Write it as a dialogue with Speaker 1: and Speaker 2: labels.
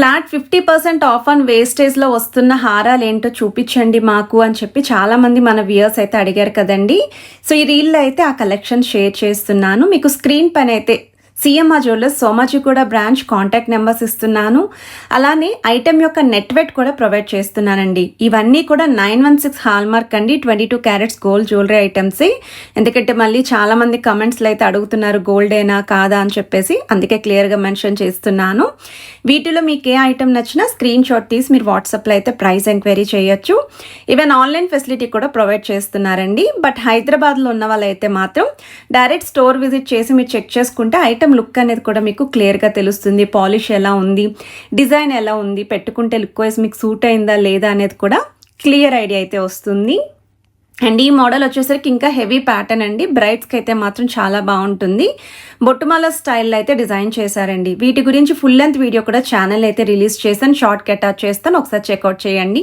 Speaker 1: Flat fifty percent off on వేస్టేజ్లో వస్తున్న హారాలు ఏంటో చూపించండి మాకు అని చెప్పి చాలామంది మన వ్యూయర్స్ అయితే అడిగారు కదండి. సో ఈ రీల్లో అయితే ఆ కలెక్షన్ షేర్ చేస్తున్నాను. మీకు స్క్రీన్ పైన అయితే CMR jewellers Somajiguda branch contact numbers ఇస్తున్నాను. అలానే ఐటెం యొక్క నెట్వెట్ కూడా ప్రొవైడ్ చేస్తున్నానండి. ఇవన్నీ కూడా nine one six hallmark అండి. Twenty two carats gold jewellery ఐటమ్సే. ఎందుకంటే మళ్ళీ చాలామంది కమెంట్స్లో అయితే అడుగుతున్నారు గోల్డేనా కాదా అని చెప్పేసి. అందుకే క్లియర్గా మెన్షన్ చేస్తున్నాను. వీటిలో మీకు ఏ ఐటెం నచ్చినా స్క్రీన్ షాట్ తీసి మీరు వాట్సాప్లో అయితే ప్రైస్ ఎంక్వైరీ చేయొచ్చు. ఈవెన్ ఆన్లైన్ ఫెసిలిటీ కూడా ప్రొవైడ్ చేస్తున్నారండి. బట్ హైదరాబాద్లో ఉన్న వాళ్ళైతే మాత్రం డైరెక్ట్ స్టోర్ విజిట్ చేసి మీరు చెక్ చేసుకుంటే మొత్తం లుక్ అనేది కూడా మీకు క్లియర్గా తెలుస్తుంది. పాలిష్ ఎలా ఉంది? డిజైన్ ఎలా ఉంది? పెట్టుకుంటే లుక్ వైజ్ మీకు సూట్ అయిందా లేదా అనేది కూడా క్లియర్ ఐడియా అయితే వస్తుంది. అండ్ ఈ మోడల్ వచ్చేసరికి ఇంకా హెవీ ప్యాటర్న్ అండి. బ్రైడ్స్కి అయితే మాత్రం చాలా బాగుంటుంది. బొట్టుమాల స్టైల్లో అయితే డిజైన్ చేశారండి. వీటి గురించి ఫుల్ లెంత్ వీడియో కూడా ఛానల్ అయితే రిలీజ్ చేశాను. షార్ట్ అటాచ్ చేస్తాను. ఒకసారి చెక్అవుట్ చేయండి.